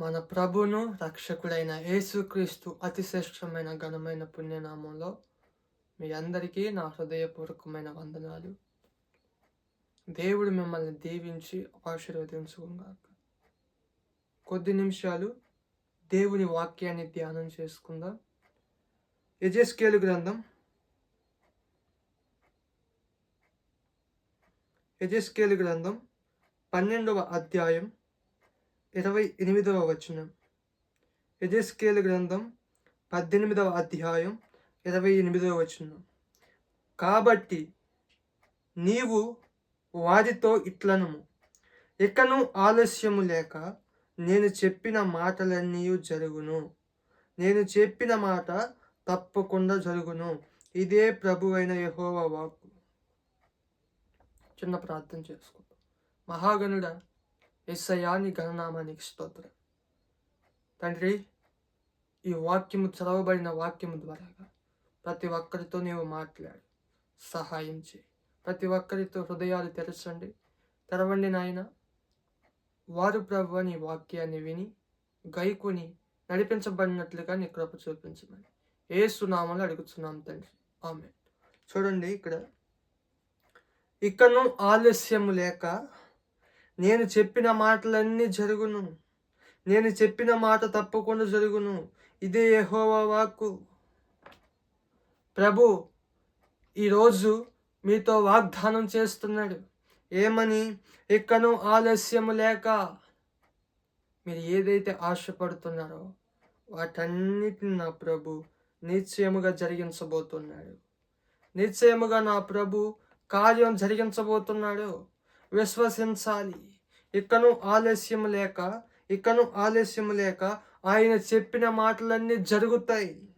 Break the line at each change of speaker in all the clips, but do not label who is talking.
మన ప్రభును రక్షకుడైన యేసుక్రీస్తు అతి శ్రేష్టమైన ఘనమైన పుణ్యనామంలో మీ అందరికీ నా హృదయపూర్వకమైన వందనాలు. దేవుడు మిమ్మల్ని దీవించి ఆశీర్వదించుకున్నాక కొద్ది నిమిషాలు దేవుని వాక్యాన్ని ధ్యానం చేసుకుందాం. యజస్కేలు గ్రంథం. యజస్కేలు గ్రంథం పన్నెండవ అధ్యాయం. ఇరవై ఎనిమిదవ వచనం. యజస్కేలు గ్రంథం పద్దెనిమిదవ అధ్యాయం ఇరవై ఎనిమిదవ వచనం. కాబట్టి నీవు వారితో ఇట్లను ఇకను ఆలస్యము లేక నేను చెప్పిన మాటలన్నీ జరుగును. నేను చెప్పిన మాట తప్పకుండా జరుగును. ఇదే ప్రభు అయిన యహోవ వాక్కు. చిన్న ప్రార్థన చేసుకుంటాం మహాగణుడ ఎస్సయాని ఘననామానికి స్తోత్రం తండ్రి ఈ వాక్యము చదవబడిన వాక్యము ద్వారాగా ప్రతి ఒక్కరితో నీవు మాట్లాడు సహాయం చేయి ప్రతి ఒక్కరితో హృదయాలు తెరచండి తెరవండి నాయన వారు ప్రభు నీ వాక్యాన్ని విని గైకుని నడిపించబడినట్లుగా నీ కృప చూపించమని ఏ సునామాలు అడుగుతున్నాం తండ్రి ఆమె చూడండి ఇక్కడ ఇక్కడను ఆలస్యము లేక నేను చెప్పిన మాటలన్నీ జరుగును. నేను చెప్పిన మాట తప్పకుండా జరుగును. ఇదే యహోవా వాక్కు. ప్రభు ఈరోజు మీతో వాగ్దానం చేస్తున్నాడు. ఏమని? ఇకను ఆలస్యము లేక మీరు ఏదైతే ఆశపడుతున్నారో వాటన్నిటిని నా ప్రభు నిశ్చయముగా జరిగించబోతున్నాడు. నిశ్చయముగా నా ప్రభు కార్యం జరిగించబోతున్నాడు. విశ్వసించాలి. ఇకను ఆలస్యం లేక ఇకను ఆలస్యం లేక ఆయన చెప్పిన మాటలన్నీ జరుగుతాయి.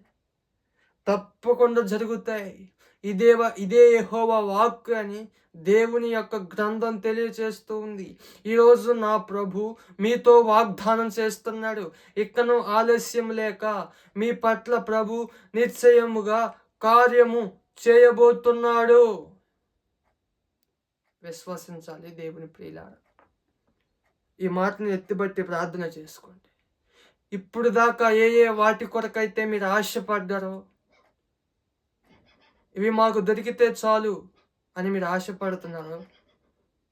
తప్పకుండా జరుగుతాయి. ఇదేవ ఇదే యహోవ వాక్ అని దేవుని యొక్క గ్రంథం తెలియచేస్తూ ఉంది. ఈరోజు నా ప్రభు మీతో వాగ్దానం చేస్తున్నాడు. ఇక్కను ఆలస్యం లేక మీ పట్ల ప్రభు నిశ్చయముగా కార్యము చేయబోతున్నాడు. విశ్వసించాలి దేవుని ప్రియులార. ఈ మాటను ఎత్తిబట్టి ప్రార్థన చేసుకోండి. ఇప్పుడు దాకా ఏ ఏ వాటి కొరకైతే మీరు ఆశపడ్డారో ఇవి మాకు దొరికితే చాలు అని మీరు ఆశపడుతున్నారు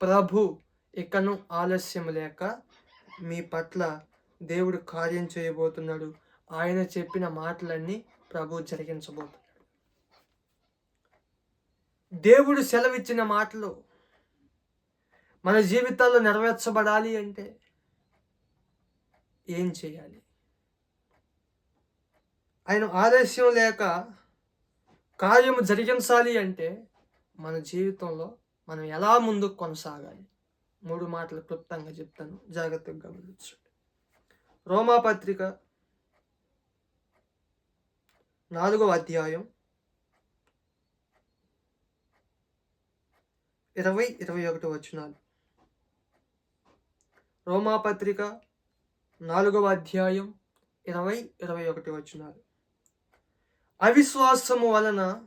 ప్రభు ఇకను ఆలస్యం లేక మీ పట్ల దేవుడు కార్యం చేయబోతున్నాడు. ఆయన చెప్పిన మాటలన్నీ ప్రభు జరిగించబోతున్నాడు. దేవుడు సెలవిచ్చిన మాటలు మన జీవితాల్లో నెరవేర్చబడాలి అంటే ఏం చేయాలి? ఆయన ఆలస్యం లేక కార్యము జరిగించాలి అంటే మన జీవితంలో మనం ఎలా ముందుకు కొనసాగాలి? మూడు మాటలు క్లుప్తంగా చెప్తాను. జాగ్రత్తగా గమనించండి రోమాపత్రిక నాలుగవ అధ్యాయం ఇరవై ఇరవై ఒకటి వచ్చినాలు రోమాపత్రిక నాలుగవ అధ్యాయం ఇరవై ఇరవై ఒకటి వచ్చినారు అవిశ్వాసము వలన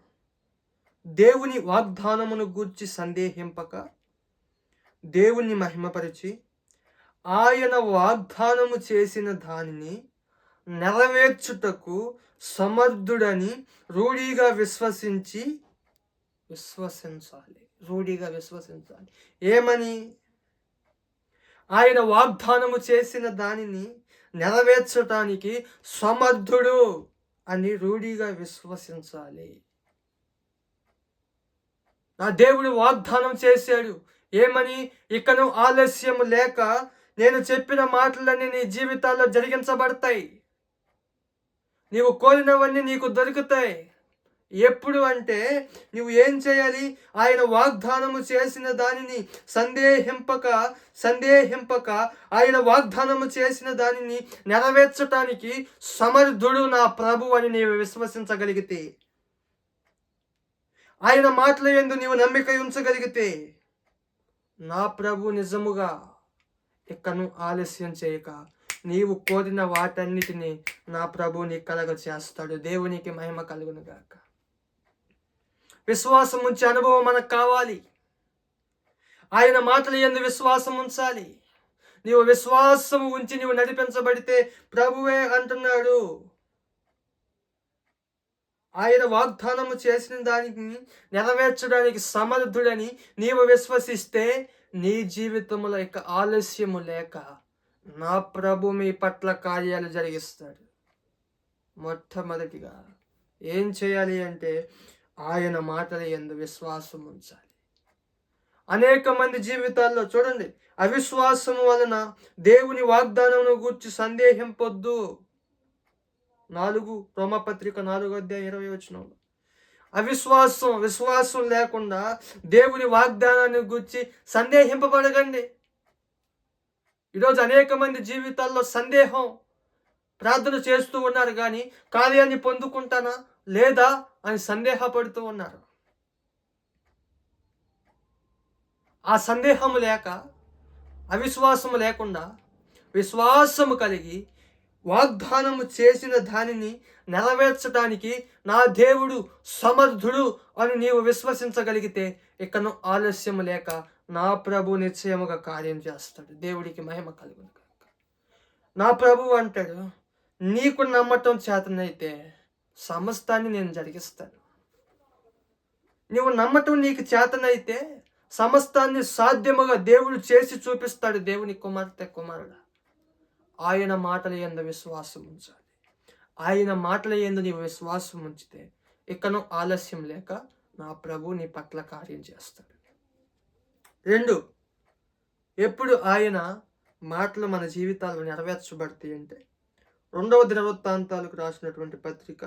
దేవుని వాగ్దానమును గూర్చి సందేహింపక దేవుణ్ణి మహిమపరిచి ఆయన వాగ్దానము చేసిన దానిని నెరవేర్చుటకు సమర్థుడని రూఢిగా విశ్వసించి విశ్వసించాలి. రూఢీగా విశ్వసించాలి. ఏమని? ఆయన వాగ్దానము చేసిన దానిని నెరవేర్చటానికి సమర్థుడు అని రూఢిగా విశ్వసించాలి. నా దేవుడు వాగ్దానం చేశాడు. ఏమని? ఇకను ఆలస్యం లేక నేను చెప్పిన మాటలన్నీ నీ జీవితాల్లో జరిగించబడతాయి. నీవు కోరినవన్నీ నీకు దొరుకుతాయి. ఎప్పుడు అంటే నువ్వు ఏం చేయాలి? ఆయన వాగ్దానము చేసిన దానిని సందేహింపక సందేహింపక ఆయన వాగ్దానము చేసిన దానిని నెరవేర్చటానికి సమర్థుడు నా ప్రభు అని నీవు విశ్వసించగలిగితే. ఆయన మాటల ఎందు నీవు నమ్మిక ఉంచగలిగితే నా ప్రభు నిజముగా ఇక్కను ఆలస్యం చేయక నీవు కోరిన వాటన్నిటిని నా ప్రభు నీ కలగ చేస్తాడు దేవునికి మహిమ కలుగునుగాక. విశ్వాసం ఉంచే అనుభవం మనకు కావాలి. ఆయన మాటలు ఎందు విశ్వాసం ఉంచాలి. నీవు విశ్వాసము ఉంచి నీవు నడిపించబడితే ప్రభువే అంటున్నాడు. ఆయన వాగ్దానము చేసిన దానికి నెరవేర్చడానికి సమర్థుడని నీవు విశ్వసిస్తే నీ జీవితంలో ఇక ఆలస్యము లేక నా ప్రభు మీ పట్ల కార్యాలు జరిగిస్తాడు. మొట్టమొదటిగా ఏం చేయాలి అంటే ఆయన మాటల ఎందు విశ్వాసం ఉంచాలి. అనేక మంది జీవితాల్లో చూడండి అవిశ్వాసం వలన దేవుని వాగ్దానమును గూర్చి సందేహింపొద్దు. నాలుగు రోమపత్రిక నాలుగు అధ్యాయ ఇరవై వచ్చిన అవిశ్వాసం విశ్వాసం లేకుండా దేవుని వాగ్దానాన్ని గూర్చి సందేహింపబడగండి ఈరోజు అనేక మంది జీవితాల్లో సందేహం ప్రార్థన చేస్తూ ఉన్నారు కానీ కార్యాన్ని పొందుకుంటానా? లేదా అని సందేహపడుతూ ఉన్నారు. ఆ సందేహము లేక అవిశ్వాసము లేకుండా విశ్వాసము కలిగి వాగ్దానము చేసిన దానిని నెరవేర్చడానికి నా దేవుడు సమర్థుడు అని నీవు విశ్వసించగలిగితే ఇకను ఆలస్యం లేక నా ప్రభు నిశ్చయముగా కార్యం చేస్తాడు. దేవుడికి మహిమ కలుగును నా ప్రభు అంటాడు నీకు నమ్మటం చేతనైతే సమస్తాన్ని నేను జరిగిస్తాను. నువ్వు నమ్మటం నీకు చేతనైతే సమస్తాన్ని సాధ్యముగా దేవుడు చేసి చూపిస్తాడు దేవుని కుమార్తె కుమారుడు. ఆయన మాటల ఎందు విశ్వాసం ఉంచాలి. ఆయన మాటల ఎందు నీవు విశ్వాసం ఉంచితే ఇకను ఆలస్యం లేక నా ప్రభు నీ పట్ల కార్యం చేస్తాడు. రెండు ఎప్పుడు ఆయన మాటలు మన జీవితాల్లో నెరవేర్చబడతాయి అంటే రెండవ దినవృత్తాంతాలకు రాసినటువంటి పత్రిక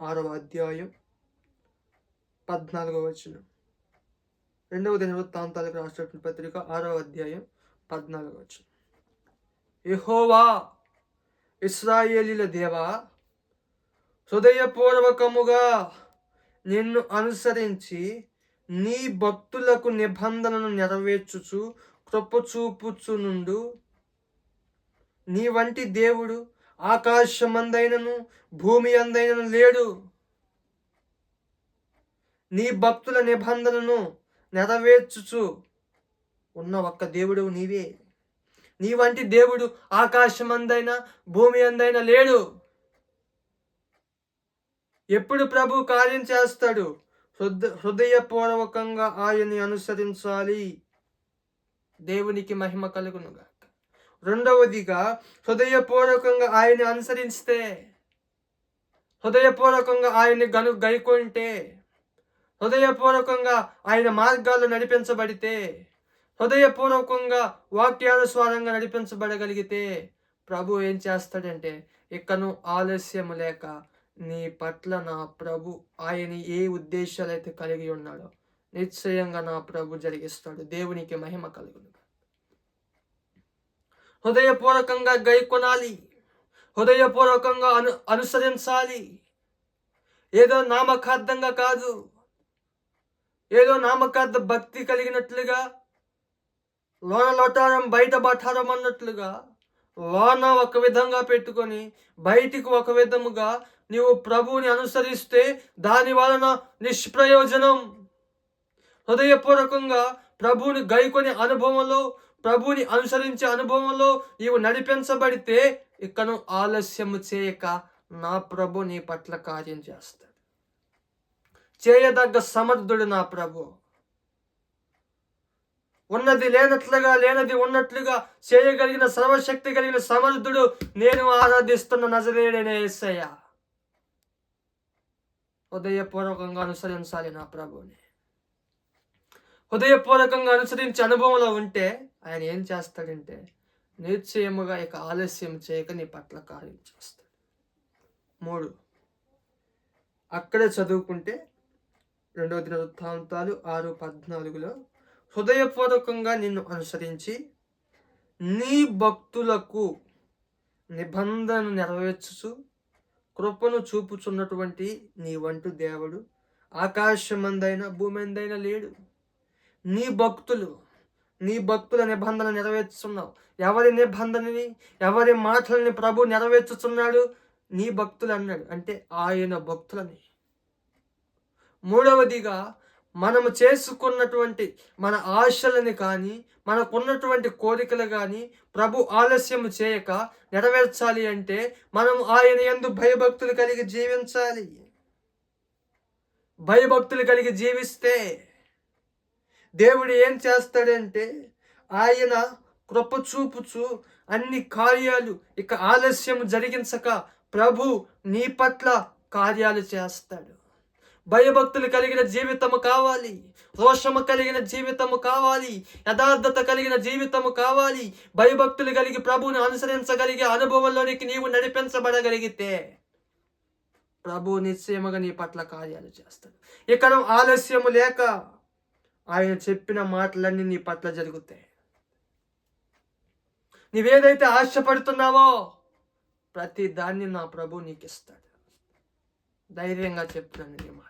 ఆరవ అధ్యాయం పద్నాలుగవ వచనం. రెండవ దినవృత్తాంతాలకు రాసినటువంటి పత్రిక ఆరవ అధ్యాయం పద్నాలుగవ వచనం. యహోవా ఇస్రాయేలీల దేవా హృదయపూర్వకముగా నిన్ను అనుసరించి నీ భక్తులకు నిబంధనను నెరవేర్చుచు కృప చూపుచునుండు నీ వంటి దేవుడు ఆకాశమందైనను భూమి అందైనను లేడు. నీ భక్తుల నిబంధనను నెరవేర్చుచు ఉన్న ఒక్క దేవుడు నీవే. నీ వంటి దేవుడు ఆకాశం అందైనా భూమి అందైనా లేడు. ఎప్పుడు ప్రభు కార్యం చేస్తాడు? హృద హృదయపూర్వకంగా ఆయన్ని అనుసరించాలి. దేవునికి మహిమ కలుగునుగా. రెండవదిగా హృదయపూర్వకంగా ఆయన్ని అనుసరిస్తే హృదయపూర్వకంగా ఆయన్ని గను గైకొంటే హృదయపూర్వకంగా ఆయన మార్గాలు నడిపించబడితే హృదయపూర్వకంగా వాక్యానుస్వారంగా నడిపించబడగలిగితే ప్రభు ఏం చేస్తాడంటే ఇకను ఆలస్యం లేక నీ పట్ల నా ప్రభు ఆయన ఏ ఉద్దేశాలు అయితే కలిగి ఉన్నాడో నిశ్చయంగా నా ప్రభు జరిగిస్తాడు. దేవునికి మహిమ కలుగును. హృదయపూర్వకంగా గైకొనాలి. హృదయపూర్వకంగా అను అనుసరించాలి. ఏదో నామకార్థంగా కాదు. ఏదో నామకార్థ భక్తి కలిగినట్లుగా లోన లోటారం బయట బఠారం అన్నట్లుగా లోన ఒక విధంగా పెట్టుకొని బయటికి ఒక విధముగా నీవు ప్రభువుని అనుసరిస్తే దాని వలన నిష్ప్రయోజనం. హృదయపూర్వకంగా ప్రభువుని గైకొని అనుభవంలో ప్రభుని అనుసరించే అనుభవంలో నీవు నడిపించబడితే ఇకను ఆలస్యము చేయక నా ప్రభు నీ పట్ల కార్యం చేస్తాడు. చేయదగ్గ సమర్థుడు నా ప్రభు. ఉన్నది లేనట్లుగా లేనది ఉన్నట్లుగా చేయగలిగిన సర్వశక్తి కలిగిన సమర్థుడు నేను ఆరాధిస్తున్న నజరేడనే ఎస్సయ్య హృదయపూర్వకంగా అనుసరించాలి నా ప్రభుని హృదయపూర్వకంగా అనుసరించే అనుభవంలో ఉంటే ఆయన ఏం చేస్తాడంటే నిశ్చయముగా ఇక ఆలస్యం చేయక నీ పట్ల కార్యం చేస్తాడు. మూడు అక్కడే చదువుకుంటే రెండవ దిన వృత్తాంతాలు ఆరు పద్నాలుగులో హృదయపూర్వకంగా నిన్ను అనుసరించి నీ భక్తులకు నిబంధన నెరవేర్చుచు కృపను చూపుచున్నటువంటి నీ వంటి దేవుడు ఆకాశమందైనా భూమి లేడు. నీ భక్తులు నీ భక్తుల నిబంధన నెరవేర్చుతున్నావు ఎవరి నిబంధనని ఎవరి మాటలని ప్రభు నెరవేర్చుతున్నాడు నీ భక్తులు అన్నాడు. అంటే ఆయన భక్తులని. మూడవదిగా మనము చేసుకున్నటువంటి మన ఆశలని కానీ మనకున్నటువంటి కోరికలు కానీ ప్రభు ఆలస్యం చేయక నెరవేర్చాలి అంటే మనం ఆయన ఎందు భయభక్తులు కలిగి జీవించాలి. భయభక్తులు కలిగి జీవిస్తే దేవుడు ఏం చేస్తాడంటే ఆయన కృప చూపుచు అన్ని కార్యాలు ఇక ఆలస్యం జరిగించక ప్రభు నీ పట్ల కార్యాలు చేస్తాడు. భయభక్తులు కలిగిన జీవితము కావాలి. రోషము కలిగిన జీవితము కావాలి. యథార్థత కలిగిన జీవితము కావాలి. భయభక్తులు కలిగి ప్రభువుని అనుసరించగలిగే అనుభవంలోనికి నీవు నడిపించబడగలిగితే ప్రభు నిశ్చయముగా నీ పట్ల కార్యాలు చేస్తాడు. ఇక్కడ ఆలస్యము లేక ఆయన చెప్పిన మాటలన్నీ నీ పట్ల జరుగుతాయి. నీవేదైతే ఆశపడుతున్నావో ప్రతి దాన్ని నా ప్రభు నీకు ఇస్తాడు ధైర్యంగా చెప్తాను నీ మాట.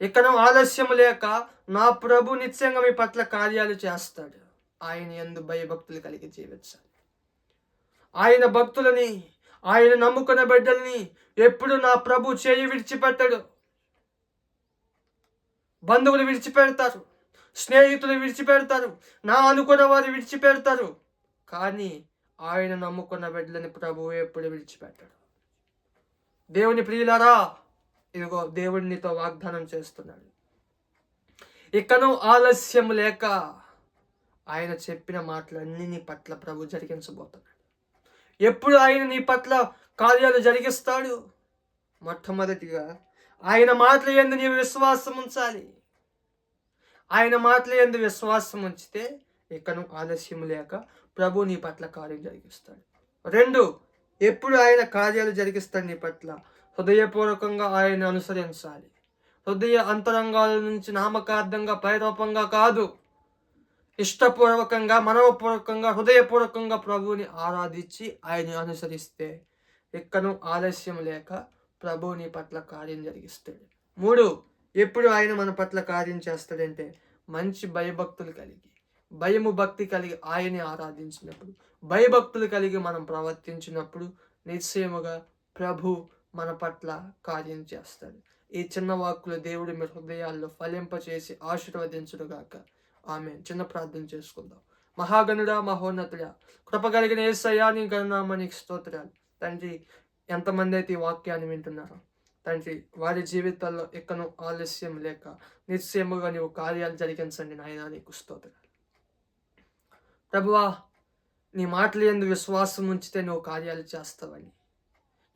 ఇక్కడ ఆలస్యం లేక నా ప్రభు నిత్యంగా మీ పట్ల కార్యాలు చేస్తాడు. ఆయన ఎందు భయభక్తులు కలిగి జీవించాలి. ఆయన భక్తులని ఆయన నమ్ముకున్న బిడ్డల్ని ఎప్పుడు నా ప్రభు చేయి విడిచిపెట్టడు. బంధువులు విడిచిపెడతారు స్నేహితులు విడిచిపెడతారు నా అనుకున్న వారు విడిచిపెడతారు. కానీ ఆయన నమ్ముకున్న బిడ్డలని ప్రభువు ఎప్పుడు విడిచిపెట్టాడు. దేవుని ప్రియులారా ఇదిగో దేవుడినితో వాగ్దానం చేస్తున్నాడు. ఇకను ఆలస్యం లేక ఆయన చెప్పిన మాటలన్నీ నీ పట్ల ప్రభు జరిగించబోతున్నాడు. ఎప్పుడు ఆయన నీ పట్ల కార్యాలు జరిగిస్తాడు? మొట్టమొదటిగా ఆయన మాటలు ఎందు నీవు విశ్వాసం ఉంచాలి. ఆయన మాటలు ఎందు విశ్వాసం ఉంచితే ఇకను ఆలస్యం లేక ప్రభు నీ పట్ల కార్యం జరిగిస్తాడు. రెండు ఎప్పుడు ఆయన కార్యాలు జరిగిస్తాడు నీ పట్ల హృదయపూర్వకంగా ఆయన అనుసరించాలి. హృదయ అంతరంగాల నుంచి నామకార్థంగా పైరూపంగా కాదు ఇష్టపూర్వకంగా మనవపూర్వకంగా హృదయపూర్వకంగా ప్రభువుని ఆరాధించి ఆయన అనుసరిస్తే ఎక్కను ఆలస్యం లేక ప్రభువుని పట్ల కార్యం జరిగిస్తాడు. మూడు ఎప్పుడు ఆయన మన పట్ల కార్యం చేస్తాడంటే మంచి భయభక్తులు కలిగి భయము భక్తి కలిగి ఆయన్ని ఆరాధించినప్పుడు భయభక్తులు కలిగి మనం ప్రవర్తించినప్పుడు నిశ్చయముగా ప్రభు మన పట్ల కార్యం చేస్తాడు. ఈ చిన్న వాక్కులు దేవుడి మీ హృదయాల్లో ఫలింపచేసి ఆశీర్వదించుడుగాక ఆమె చిన్న ప్రార్థన చేసుకుందాం. మహాగణుడా మహోన్నతుడా కృప కలిగిన ఏసయ్యా నీ గణనామానికి స్తోత్రాలు. తండ్రి ఎంతమంది అయితే ఈ వాక్యాన్ని వింటున్నారో తండ్రి వారి జీవితాల్లో ఎక్కను ఆలస్యం లేక నిశ్చయముగా నీవు కార్యాలు జరిగించండి నాయన నీకు స్తోత్రాలు. ప్రభువా నీ మాటలు ఎందు విశ్వాసం ఉంచితే నువ్వు కార్యాలు చేస్తావని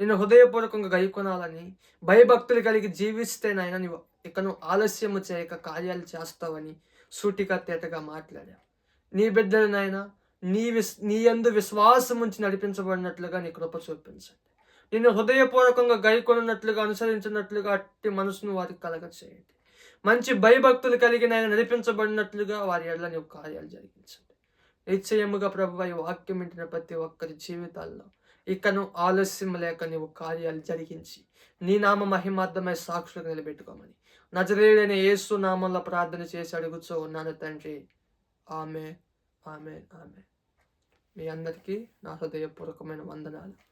నేను హృదయపూర్వకంగా గైకొనాలని భయభక్తులు కలిగి జీవిస్తే నాయన నీవు ఇక ఆలస్యము చేయక కార్యాలు చేస్తావని సూటిగా తేటగా మాట్లాడా. నీ బిడ్డలు నాయన నీ విస్ నీ ఎందు విశ్వాసం ఉంచి నడిపించబడినట్లుగా నీ కృప చూపించండి. నేను హృదయపూర్వకంగా గైకొన్నట్లుగా అనుసరించినట్లుగా అట్టి మనసును వారికి కలగ చేయండి మంచి భయభక్తులు కలిగిన ఆయన నడిపించబడినట్లుగా వారి ఎడల నీవు కార్యాలు జరిగించండి. నిశ్చయముగా ప్రభు ఈ వాక్యం వింటున్న ప్రతి ఒక్కరి జీవితాల్లో ఇకను ఆలస్యం లేక నీవు కార్యాలు జరిగించి నీ నామ మహిమార్థమై సాక్షులకు నిలబెట్టుకోమని. నజరేయుడైన యేసు నామంలో ప్రార్థన చేసి అడుగుచూ ఉన్నాను తండ్రి. ఆమె ఆమె ఆమె మీ అందరికీ నా హృదయపూర్వకమైన వందనాలు.